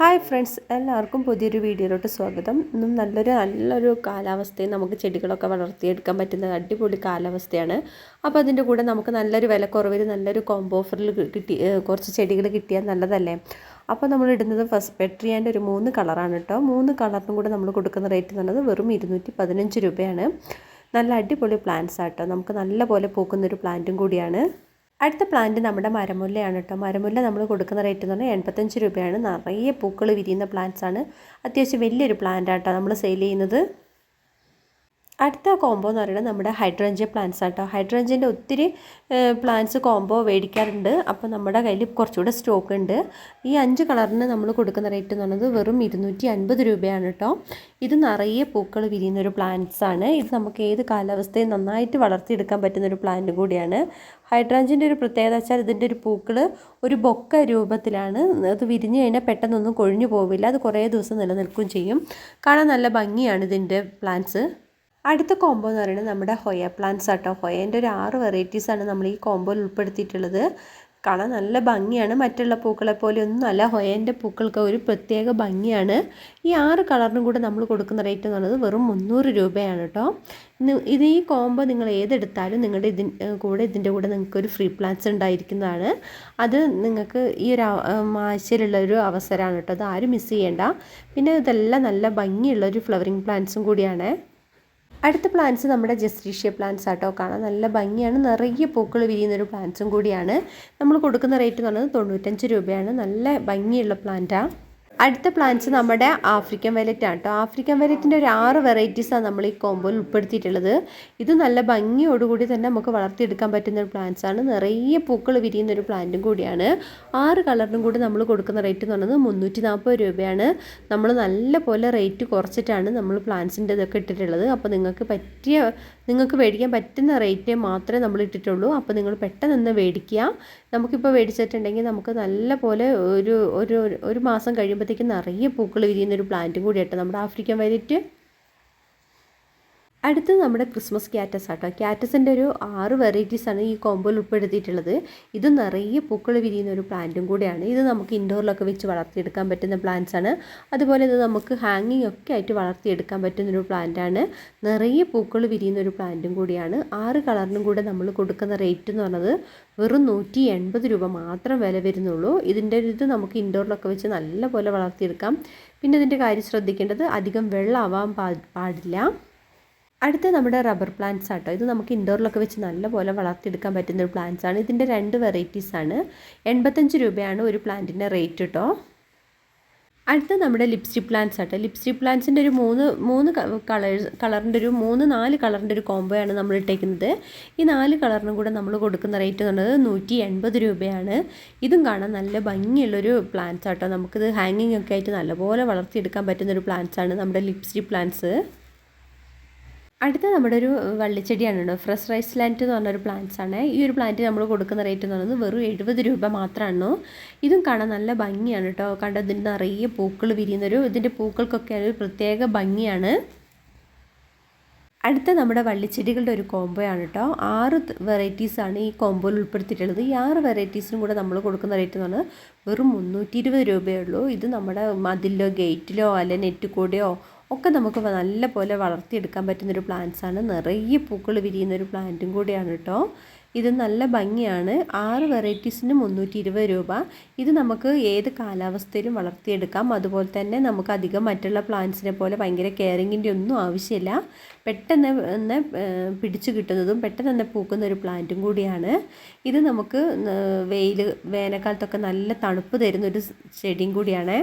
Hi friends എല്ലാവർക്കും പുതിയൊരു വീഡിയോയിലോട്ട് സ്വാഗതം. ഇന്നും നല്ലൊരു നല്ലൊരു കാലാവസ്ഥയും നമുക്ക് ചെടികളൊക്കെ വളർത്തിയെടുക്കാൻ പറ്റുന്ന അടിപൊളി കാലാവസ്ഥയാണ്. അപ്പോൾ അതിന്റെ കൂടെ നമുക്ക് നല്ലൊരു വിലക്കുറവിൽ നല്ലൊരു കോംബോ ഓഫറിൽ കിട്ടി കുറച്ച് ചെടികൾ കിട്ടിയാൽ നല്ലതല്ലേ? അപ്പോൾ നമ്മൾ ഇടുന്നത് ഫസ്റ്റ് പെട്രിയാന്റെ ഒരു മൂന്ന് കളറാണ് കേട്ടോ മൂന്ന് കളറിനും കൂടെ നമ്മൾ കൊടുക്കുന്ന റേറ്റ് എന്ന് പറയുന്നത് വെറും ഇരുന്നൂറ്റി പതിനഞ്ച് രൂപയാണ്. നല്ല അടിപൊളി പ്ലാന്റ്സ് ആട്ടോ നമുക്ക് നല്ല പോലെ പൂക്കുന്നൊരു പ്ലാന്റും കൂടിയാണ്. അടുത്ത പ്ലാന്റ് നമ്മുടെ മരമുല്ലയാണ് കേട്ടോ. മരമുല്ല നമ്മൾ കൊടുക്കുന്ന റേറ്റ് എന്ന് പറഞ്ഞാൽ എൺപത്തഞ്ച് രൂപയാണ്. നിറയെ പൂക്കൾ വിരിയുന്ന പ്ലാന്റ്സാണ് അത്യാവശ്യം വലിയൊരു പ്ലാന്റ് ആട്ടോ നമ്മൾ സെയിൽ ചെയ്യുന്നത് അടുത്ത കോംബോ എന്ന് പറയുന്നത് നമ്മുടെ ഹൈഡ്രഞ്ച് പ്ലാന്റ്സ് ആട്ടോ. ഹൈഡ്രഞ്ചിന്റെ ഒത്തിരി പ്ലാന്റ്സ് കോംബോ മേടിക്കാറുണ്ട് അപ്പോൾ നമ്മുടെ കയ്യിൽ കുറച്ചുകൂടെ സ്റ്റോക്ക് ഉണ്ട്. ഈ അഞ്ച് കളറിന് നമ്മൾ കൊടുക്കുന്ന റേറ്റ് എന്ന് പറയുന്നത് വെറും ഇരുന്നൂറ്റി അൻപത് രൂപയാണ് കേട്ടോ. ഇത് നിറയെ പൂക്കൾ വിരിയുന്ന ഒരു പ്ലാന്റ്സ് ആണ്. ഇത് നമുക്ക് ഏത് കാലാവസ്ഥയും നന്നായിട്ട് വളർത്തിയെടുക്കാൻ പറ്റുന്ന ഒരു പ്ലാന്റ് കൂടിയാണ്. ഹൈഡ്രാഞ്ചിന്റെ ഒരു പ്രത്യേകത വെച്ചാൽ ഇതിന്റെ ഒരു പൂക്കൾ ഒരു ബൊക്ക രൂപത്തിലാണ്. അത് വിരിഞ്ഞു കഴിഞ്ഞാൽ പെട്ടെന്നൊന്നും കൊഴിഞ്ഞു പോവില്ല. അത് കുറേ ദിവസം നിലനിൽക്കുകയും ചെയ്യും. കാണാൻ നല്ല ഭംഗിയാണ് ഇതിന്റെ പ്ലാന്റ്സ് അടുത്ത കോംബോ എന്ന് പറയുന്നത് നമ്മുടെ ഹൊയ പ്ലാന്റ്സ് ആട്ടോ. ഹൊയേന്റെ ഒരു ആറ് വെറൈറ്റീസാണ് നമ്മൾ ഈ കോംബോയിൽ ഉൾപ്പെടുത്തിയിട്ടുള്ളത്. കാണാൻ നല്ല ഭംഗിയാണ്. മറ്റുള്ള പൂക്കളെ പോലെ ഒന്നുമല്ല ഹൊയേന്റെ പൂക്കൾക്ക് ഒരു പ്രത്യേക ഭംഗിയാണ്. ഈ ആറ് കളറിനും കൂടെ നമ്മൾ കൊടുക്കുന്ന റേറ്റ് എന്ന് പറയുന്നത് വെറും മുന്നൂറ് രൂപയാണ് കേട്ടോ. ഇത് ഈ കോംബോ നിങ്ങൾ ഏതെടുത്താലും നിങ്ങളുടെ ഇതിന് കൂടെ ഇതിന്റെ കൂടെ നിങ്ങൾക്ക് ഒരു ഫ്രീ പ്ലാൻസ് ഉണ്ടായിരിക്കുന്നതാണ്. അത് നിങ്ങൾക്ക് ഈ ഒരു ആഴ്ചയിലുള്ള ഒരു അവസരമാണ് കേട്ടോ. അത് ആരും മിസ് ചെയ്യേണ്ട. പിന്നെ ഇതെല്ലാം നല്ല ഭംഗിയുള്ള ഒരു ഫ്ലവറിങ് പ്ലാന്റ്സും കൂടിയാണ്. അടുത്ത പ്ലാന്റ്സ് നമ്മുടെ ജസ്ട്രീഷ്യ പ്ലാന്റ്സ് ആട്ടോ കാണാൻ നല്ല ഭംഗിയാണ്. നിറയെ പൂക്കൾ വിരിയുന്ന ഒരു പ്ലാന്റ്സും കൂടിയാണ്. നമ്മൾ കൊടുക്കുന്ന റേറ്റ് എന്ന് പറയുന്നത് തൊണ്ണൂറ്റഞ്ച് രൂപയാണ്. നല്ല ഭംഗിയുള്ള പ്ലാന്റാണ് അടുത്ത പ്ലാന്റ്സ് നമ്മുടെ ആഫ്രിക്കൻ വയലറ്റ് ആണ് കേട്ടോ ആഫ്രിക്കൻ വയലറ്റിന്റെ ഒരു ആറ് വെറൈറ്റീസാണ് നമ്മൾ ഈ കോമ്പോയിൽ ഉൾപ്പെടുത്തിയിട്ടുള്ളത്. ഇത് നല്ല ഭംഗിയോടുകൂടി തന്നെ നമുക്ക് വളർത്തിയെടുക്കാൻ പറ്റുന്ന ഒരു പ്ലാന്റ്സ് ആണ്. നിറയെ പൂക്കൾ വിരിയുന്ന ഒരു പ്ലാന്റും കൂടിയാണ്. ആറ് കളറിനും കൂടി നമ്മൾ കൊടുക്കുന്ന റേറ്റ് എന്ന് പറയുന്നത് മുന്നൂറ്റി നാൽപ്പത് രൂപയാണ്. നമ്മൾ നല്ല പോലെ റേറ്റ് കുറച്ചിട്ടാണ് നമ്മൾ പ്ലാന്റ്സിന്റെ ഇതൊക്കെ ഇട്ടിട്ടുള്ളത്. അപ്പോൾ നിങ്ങൾക്ക് പറ്റിയ നിങ്ങൾക്ക് മേടിക്കാൻ പറ്റുന്ന റേറ്റ് മാത്രമേ നമ്മൾ ഇട്ടിട്ടുള്ളൂ. അപ്പോൾ നിങ്ങൾ പെട്ടെന്ന് ഒന്ന് മേടിക്കുക. നമുക്കിപ്പോൾ മേടിച്ചിട്ടുണ്ടെങ്കിൽ നമുക്ക് നല്ല പോലെ ഒരു ഒരു ഒരു മാസം കഴിയുമ്പോഴത്തേക്കും നിറയെ പൂക്കൾ വിരിയുന്ന ഒരു പ്ലാന്റും കൂടി നമ്മുടെ ആഫ്രിക്കൻ വൈലറ്റ്. അടുത്തത് നമ്മുടെ ക്രിസ്മസ് ക്യാറ്റസ് ആട്ടോ. ക്യാറ്റസിന്റെ ഒരു ആറ് വെറൈറ്റീസാണ് ഈ കോമ്പോയിൽ ഉൾപ്പെടുത്തിയിട്ടുള്ളത്. ഇത് നിറയെ പൂക്കൾ വിരിയുന്ന ഒരു പ്ലാന്റും കൂടിയാണ്. ഇത് നമുക്ക് ഇൻഡോറിലൊക്കെ വെച്ച് വളർത്തിയെടുക്കാൻ പറ്റുന്ന പ്ലാന്റ്സ് ആണ്. അതുപോലെ ഇത് നമുക്ക് ഹാങ്ങിങ് ഒക്കെ ആയിട്ട് വളർത്തിയെടുക്കാൻ പറ്റുന്ന ഒരു പ്ലാന്റാണ് നിറയെ പൂക്കൾ വിരിയുന്ന ഒരു പ്ലാന്റും കൂടിയാണ്. ആറ് കളറിനും കൂടെ നമ്മൾ കൊടുക്കുന്ന റേറ്റ് എന്ന് പറഞ്ഞത് വെറും നൂറ്റി എൺപത് രൂപ മാത്രം വില വരുന്നുള്ളൂ. ഇതിന്റെ ഇത് നമുക്ക് ഇൻഡോറിലൊക്കെ വെച്ച് നല്ല പോലെ വളർത്തിയെടുക്കാം. പിന്നെ ഇതിന്റെ കാര്യം ശ്രദ്ധിക്കേണ്ടത് അധികം വെള്ളം വെള്ളമാവാൻ പാടില്ല. അടുത്ത നമ്മുടെ റബ്ബർ പ്ലാന്റ്സ് ആട്ടോ. ഇത് നമുക്ക് ഇൻഡോറിലൊക്കെ വെച്ച് നല്ലപോലെ വളർത്തിയെടുക്കാൻ പറ്റുന്ന ഒരു പ്ലാന്റ്സ് ആണ്. ഇതിന്റെ രണ്ട് വെറൈറ്റീസ് ആണ്. എൺപത്തഞ്ച് രൂപയാണ് ഒരു പ്ലാന്റിന്റെ റേറ്റ് കേട്ടോ അടുത്ത നമ്മുടെ ലിപ്സ്റ്റിക് പ്ലാന്റ്സ് ആട്ടോ. ലിപ്സ്റ്റിക് പ്ലാന്റ്സിന്റെ ഒരു മൂന്ന് മൂന്ന് കളേഴ്സ് കളറിന്റെ ഒരു മൂന്ന് നാല് കളറിന്റെ ഒരു കോംബോയാണ് നമ്മൾ ഇട്ടേക്കുന്നത്. ഈ നാല് കളറിനും കൂടെ നമ്മൾ കൊടുക്കുന്ന റേറ്റ് എന്ന് പറയുന്നത് നൂറ്റി എൺപത് രൂപയാണ്. ഇതും കാണാൻ നല്ല ഭംഗിയുള്ളൊരു പ്ലാന്റ്സ് ആട്ടോ. നമുക്കിത് ഹാങ്ങിങ് ഒക്കെ ആയിട്ട് നല്ലപോലെ വളർത്തിയെടുക്കാൻ പറ്റുന്ന ഒരു പ്ലാന്റ്സ് ആണ് നമ്മുടെ ലിപ്സ്റ്റിക് പ്ലാന്റ്സ് അടുത്ത നമ്മുടെ ഒരു വള്ളിച്ചെടിയാണ് കേട്ടോ ഫ്രഷ് റൈസ് ലാൻഡ് എന്ന് പറഞ്ഞൊരു പ്ലാന്റ്സ് ആണ്. ഈ ഒരു പ്ലാന്റ് നമ്മൾ കൊടുക്കുന്ന റേറ്റ് എന്ന് പറയുന്നത് വെറും എഴുപത് രൂപ മാത്രമാണ് ഇതും കാണാൻ നല്ല ഭംഗിയാണ് കേട്ടോ. കണ്ട ഇതിന്റെ നിറയെ പൂക്കൾ വിരിയുന്നൊരു ഇതിന്റെ പൂക്കൾക്കൊക്കെ ഒരു പ്രത്യേക ഭംഗിയാണ്. അടുത്ത നമ്മുടെ വള്ളിച്ചെടികളുടെ ഒരു കോംബോയാണ് കേട്ടോ. ആറ് വെറൈറ്റീസാണ് ഈ കോംബോയിൽ ഉൾപ്പെടുത്തിയിട്ടുള്ളത്. ഈ ആറ് വെറൈറ്റീസിനും കൂടെ നമ്മൾ കൊടുക്കുന്ന റേറ്റ് എന്ന് പറഞ്ഞാൽ വെറും മുന്നൂറ്റി ഇരുപത് രൂപയേ ഉള്ളൂ. ഇത് നമ്മുടെ മതിലോ ഗേറ്റിലോ അല്ലെ നെറ്റ് കൂടെയോ ഒക്കെ നമുക്ക് നല്ല പോലെ വളർത്തിയെടുക്കാൻ പറ്റുന്നൊരു പ്ലാന്റ്സ് ആണ്. നിറയെ പൂക്കൾ വിരിയുന്നൊരു പ്ലാന്റും കൂടിയാണ് കേട്ടോ ഇത് നല്ല ഭംഗിയാണ്. ആറ് വെറൈറ്റീസിന് മുന്നൂറ്റി ഇരുപത് രൂപ. ഇത് നമുക്ക് ഏത് കാലാവസ്ഥയിലും വളർത്തിയെടുക്കാം. അതുപോലെ തന്നെ നമുക്ക് അധികം മറ്റുള്ള പ്ലാന്റ്സിനെ പോലെ ഭയങ്കര കെയറിങ്ങിന്റെ ഒന്നും ആവശ്യമില്ല. പെട്ടെന്ന് തന്നെ പിടിച്ചു കിട്ടുന്നതും പെട്ടെന്ന് തന്നെ പൂക്കുന്ന ഒരു പ്ലാന്റും കൂടിയാണ്. ഇത് നമുക്ക് വെയിൽ വേനൽക്കാലത്തൊക്കെ നല്ല തണുപ്പ് തരുന്ന ഒരു ചെടിയും കൂടിയാണ്.